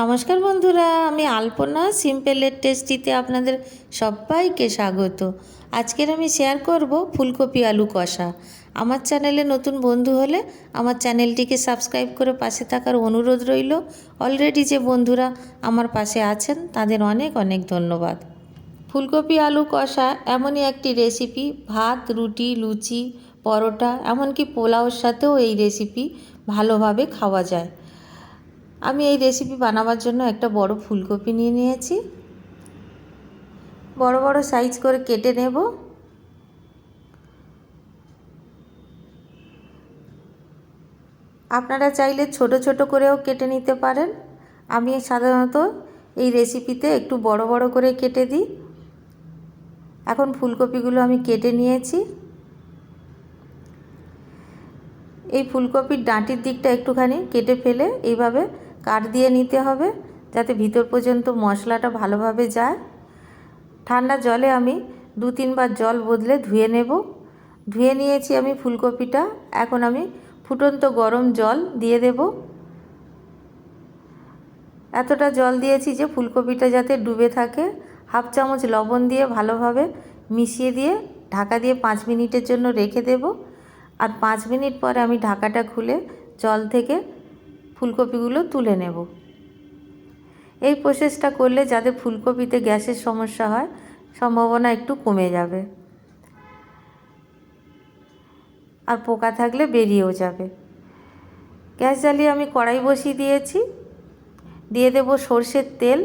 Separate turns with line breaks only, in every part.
নমস্কার বন্ধুরা, আমি আলপনা সিম্পলের টেস্টিতে আপনাদের সবাইকে স্বাগত। আজকের আমি শেয়ার করব ফুলকপি আলু কষা। আমার চ্যানেলে নতুন বন্ধু হলে আমার চ্যানেলটিকে সাবস্ক্রাইব করে পাশে থাকার অনুরোধ রইল। অলরেডি যে বন্ধুরা আমার পাশে আছেন, তাদের অনেক অনেক ধন্যবাদ। ফুলকপি আলু কষা এমনই একটি রেসিপি ভাত, রুটি, লুচি, পরোটা, এমনকি পোলাওর সাথেও এই রেসিপি ভালোভাবে খাওয়া যায়। আমি এই রেসিপি বানাবার জন্য একটা বড় ফুলকপি নিয়ে নিয়েছি। বড় বড় সাইজ করে কেটে নেব। আপনারা চাইলে ছোট ছোট করেও কেটে নিতে পারেন। আমি সাধারণত এই রেসিপিতে একটু বড় বড় করে কেটে দিই। এখন ফুলকপিগুলো আমি কেটে নিয়েছি। এই ফুলকপির ডাঁটির দিকটা একটুখানি কেটে ফেলে এইভাবে কাট দিয়ে নিতে হবে যাতে ভিতর পর্যন্ত মশলাটা ভালোভাবে যায়। ঠান্ডা জলে আমি দু তিনবার জল বদলে ধুয়ে নেব। ধুয়ে নিয়েছি আমি ফুলকপিটা। এখন আমি ফুটন্ত গরম জল দিয়ে দেব। এতটা জল দিয়েছি যে ফুলকপিটা যাতে ডুবে থাকে। হাফ চামচ লবণ দিয়ে ভালোভাবে মিশিয়ে দিয়ে ঢাকা দিয়ে পাঁচ মিনিটের জন্য রেখে দেব। আর পাঁচ মিনিট পরে আমি ঢাকাটা খুলে জল থেকে ফুলকপিগুলো তুলে নেব। এই প্রসেসটা করলে যাদের ফুলকপিতে গ্যাসের সমস্যা হয়, সম্ভাবনা একটু কমে যাবে। আর পোকা থাকলে বেরিয়েও যাবে। গ্যাস জ্বালিয়ে আমি কড়াই বসিয়ে দিয়েছি। দিয়ে দেব সর্ষের তেল।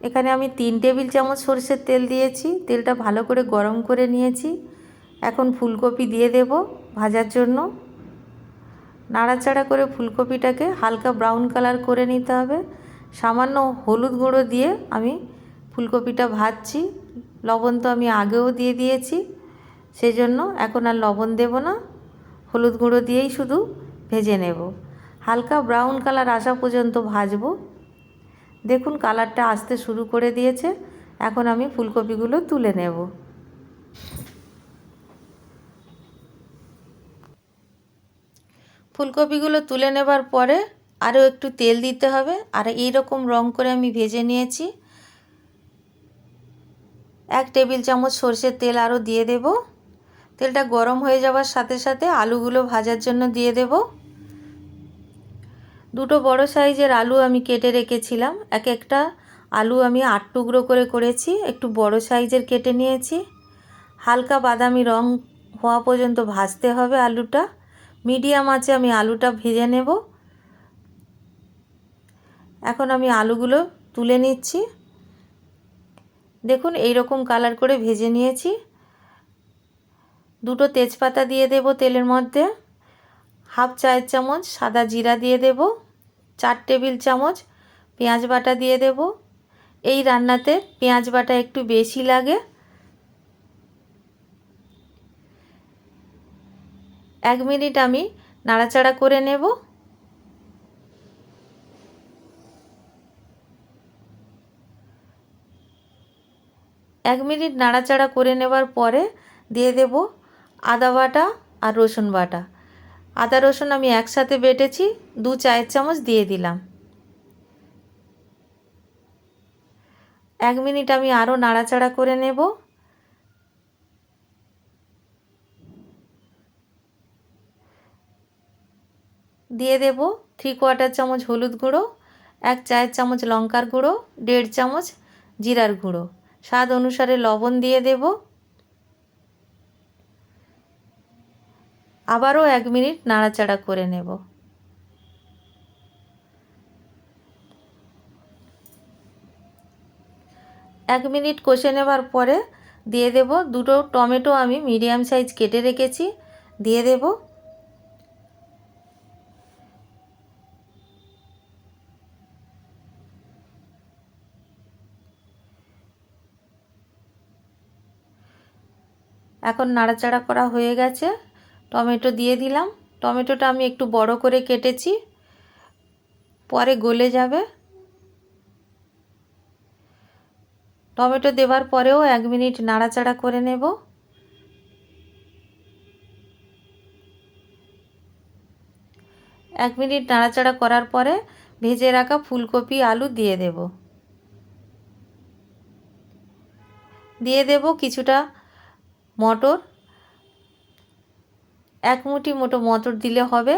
এখানে আমি তিন টেবিল চামচ সর্ষের তেল দিয়েছি। তেলটা ভালো করে গরম করে নিয়েছি। এখন ফুলকপি দিয়ে দেব ভাজার জন্য। নাড়াচাড়া করে ফুলকপিটাকে হালকা ব্রাউন কালার করে নিতে হবে। সামান্য হলুদ গুঁড়ো দিয়ে আমি ফুলকপিটা ভাজছি। লবণ তো আমি আগেও দিয়ে দিয়েছি সেই জন্য এখন আর লবণ দেব না। হলুদ গুঁড়ো দিয়েই শুধু ভেজে নেব। হালকা ব্রাউন কালার আসা পর্যন্ত ভাজবো। দেখুন কালারটা আসতে শুরু করে দিয়েছে। এখন আমি ফুলকপিগুলো তুলে নেব। ফুলকপিগুলো তুলে নেবার পরে আরও একটু তেল দিতে হবে। আর এই রকম রং করে আমি ভেজে নিয়েছি। এক টেবিল চামচ সর্ষের তেল আরও দিয়ে দেব। তেলটা গরম হয়ে যাওয়ার সাথে সাথে আলুগুলো ভাজার জন্য দিয়ে দেব। দুটো বড় সাইজের আলু আমি কেটে রেখেছিলাম। এক একটা আলু আমি আট টুকরো করে করেছি। একটু বড় সাইজের কেটে নিয়েছি। হালকা বাদামি রং হওয়া পর্যন্ত ভাজতে হবে আলুটা। মিডিয়াম আছে, আমি আলুটা ভেজে নেব। এখন আমি আলুগুলো তুলে নিচ্ছি। দেখুন এই রকম কালার করে ভেজে নিয়েছি। দুটো তেজপাতা দিয়ে দেব তেলের মধ্যে। হাফ চায়ের চামচ সাদা জিরা দিয়ে দেব। চার টেবিল চামচ পেঁয়াজ বাটা দিয়ে দেব। এই রান্নাতে পেঁয়াজ বাটা একটু বেশি লাগে। এক মিনিট আমি নাড়াচাড়া করে নেব। এক মিনিট নাড়াচাড়া করে নেবার পরে দিয়ে দেব আদা বাটা আর রসুন বাটা। আদা রসুন আমি একসাথে বেটেছি, দু চায়ের চামচ দিয়ে দিলাম। এক মিনিট আমি আরও নাড়াচাড়া করে নেব। দিয়ে দেব থ্রি কোয়ার্টার চামচ হলুদ গুঁড়ো, এক চায়ের চামচ লঙ্কার গুঁড়ো, দেড় চামচ জিরার গুঁড়ো। স্বাদ অনুসারে লবণ দিয়ে দেব। আবারও এক মিনিট নাড়াচাড়া করে নেব। এক মিনিট কষে নেবার পরে দিয়ে দেব দুটো টমেটো আমি মিডিয়াম সাইজ কেটে রেখেছি, দিয়ে দেব। এখন নাড়াচাড়া করা হয়ে গেছে। টমেটো দিয়ে দিলাম। টমেটোটা আমি একটু বড় করে কেটেছি। পরে গলে যাবে। টমেটো দেওয়ার পরেও এক মিনিট নাড়াচাড়া করে নেব। এক মিনিট নাড়াচাড়া করার পরে ভেজে রাখা ফুলকপি, আলু দিয়ে দেব। দিয়ে দেব কিছুটা মটর, এক মুঠি মোটো মটর দিলে হবে।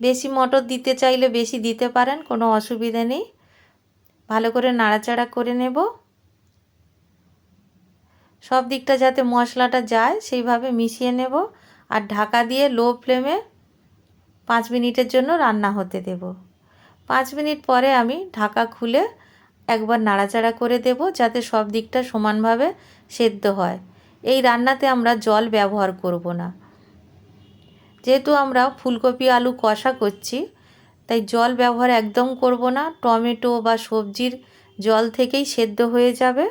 বেশি মটর দিতে চাইলে বেশি দিতে পারেন, কোনো অসুবিধা নেই। ভালো করে নাড়াচাড়া করে নেব। সব দিকটা যাতে মশলাটা যায়, সেইভাবে মিশিয়ে নেব আর ঢাকা দিয়ে লো ফ্লেমে পাঁচ মিনিটের জন্য রান্না হতে দেব। পাঁচ মিনিট পরে আমি ঢাকা খুলে একবার নাড়াচাড়া করে দেব যাতে সব দিকটা সমানভাবে সেদ্ধ হয়। এই রান্নাতে আমরা জল ব্যবহার করব না। যেহেতু আমরা ফুলকপি, আলু কষা করছি, তাই জল ব্যবহার একদম করব না। টমেটো বা সবজির জল থেকেই সেদ্ধ হয়ে যাবে।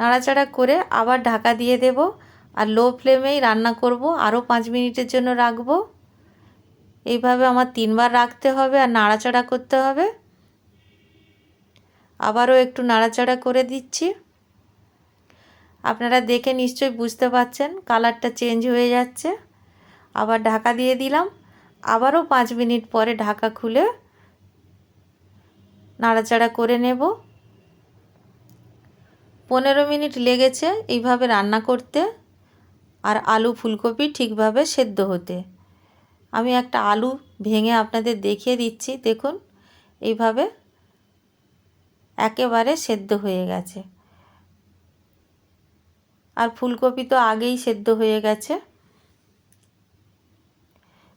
নাড়াচাড়া করে আবার ঢাকা দিয়ে দেব। আর লো ফ্লেমেই রান্না করব। আরও পাঁচ মিনিটের জন্য রাখব। এইভাবে আমার তিনবার রাখতে হবে আর নাড়াচাড়া করতে হবে। আবারও একটু নাড়াচাড়া করে দিচ্ছি। আপনারা দেখে নিশ্চয়ই বুঝতে পাচ্ছেন কালারটা চেঞ্জ হয়ে যাচ্ছে। আবার ঢাকা দিয়ে দিলাম। আবারও পাঁচ মিনিট পরে ঢাকা খুলে নাড়াচাড়া করে নেব। পনেরো মিনিট লেগেছে এইভাবে রান্না করতে। আর আলু ফুলকপি ঠিকভাবে সেদ্ধ হতে। আমি একটা আলু ভেঙে আপনাদের দেখিয়ে দিচ্ছি, দেখুন। এইভাবে একেবারে সেদ্ধ হয়ে গেছে। আর ফুলকপি তো আগেই সেদ্ধ হয়ে গেছে।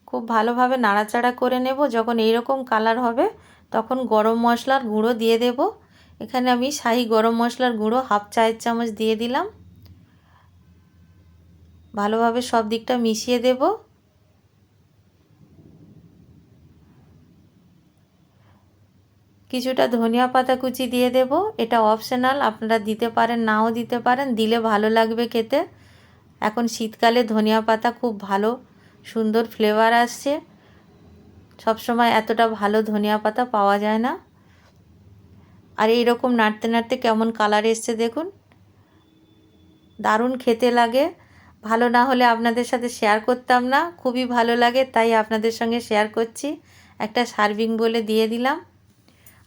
খুব ভালোভাবে নাড়াচাড়া করে নেব। যখন এইরকম কালার হবে, তখন গরম মশলার গুঁড়ো দিয়ে দেব। এখানে আমি শাহি গরম মশলার গুঁড়ো হাফ চায়ের চামচ দিয়ে দিলাম। ভালোভাবে সব দিকটা মিশিয়ে দেবো। কিছুটা ধনিয়া পাতা কুচি দিয়ে দেব। এটা অপশনাল আপনারা দিতে পারেন, নাও দিতে পারেন, দিলে ভালো লাগবে খেতে। এখন শীতকালে ধনিয়া পাতা খুব ভালো, সুন্দর ফ্লেভার আসছে। সবসময় এতটা ভালো ধনিয়া পাতা পাওয়া যায় না। আর এই রকম নাড়তে নাড়তে কেমন কালার এসছে দেখুন। দারুণ খেতে লাগে। ভালো না হলে আপনাদের সাথে শেয়ার করতাম না। খুবই ভালো লাগে, তাই আপনাদের সঙ্গে শেয়ার করছি। একটা সার্ভিং বলে দিয়ে দিলাম।